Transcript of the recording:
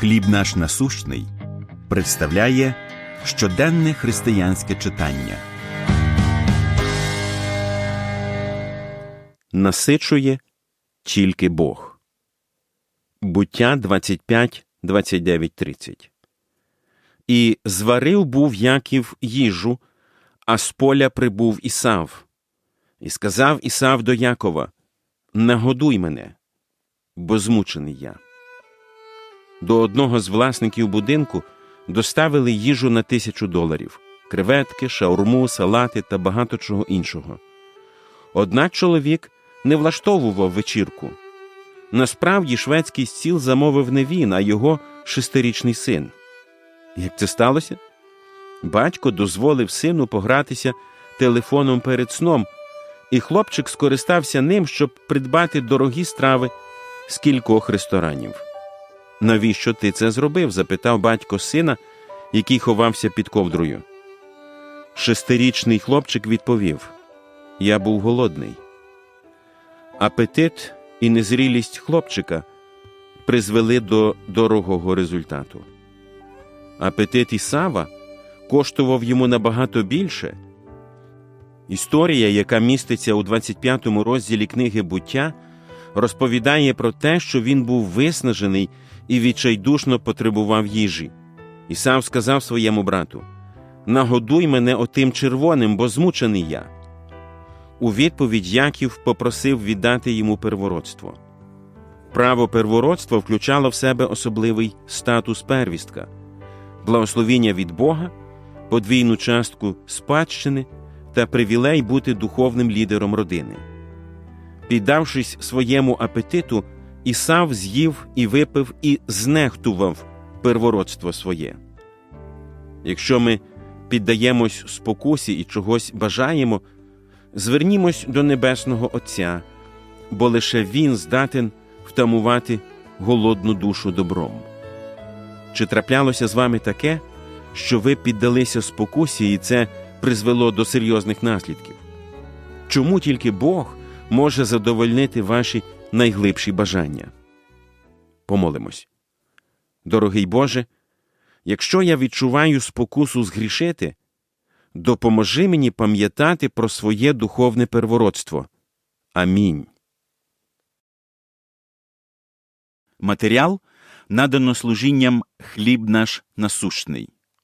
Хліб наш насущний представляє щоденне християнське читання. Насичує тільки Бог. Буття 25, 29, 30. І зварив був Яків їжу, а з поля прибув Ісав. І сказав Ісав до Якова: Нагодуй мене, бо змучений я. До одного з власників будинку доставили їжу на тисячу доларів креветки, шаурму, салати та багато чого іншого. Однак чоловік не влаштовував вечірку. Насправді шведський стіл замовив не він, а його шестирічний син. Як це сталося? Батько дозволив сину погратися телефоном перед сном, і хлопчик скористався ним, щоб придбати дорогі страви з кількох ресторанів. Навіщо ти це зробив? запитав батько сина, який ховався під ковдрою. Шестирічний хлопчик відповів: Я був голодний. Апетит і незрілість хлопчика призвели до дорогого результату. Апетит Ісава коштував йому набагато більше. Історія, яка міститься у 25 му розділі книги буття, розповідає про те, що він був виснажений і відчайдушно потребував їжі. Ісав сказав своєму брату: Нагодуй мене отим червоним, бо змучений я. У відповідь Яків попросив віддати йому первородство. Право первородства включало в себе особливий статус первістка, благословіння від Бога, подвійну частку спадщини та привілей бути духовним лідером родини. Піддавшись своєму апетиту, Ісав з'їв і випив і знехтував первородство своє. Якщо ми піддаємось спокусі і чогось бажаємо, звернімось до Небесного Отця, бо лише Він здатен втамувати голодну душу добром. Чи траплялося з вами таке, що ви піддалися спокусі, і це призвело до серйозних наслідків? Чому тільки Бог може задовольнити ваші найглибші бажання? Помолимось. Дорогий Боже, якщо я відчуваю спокусу згрішити, допоможи мені пам'ятати про своє духовне первородство. Амінь. Матеріал надано служінням Хліб наш насущний.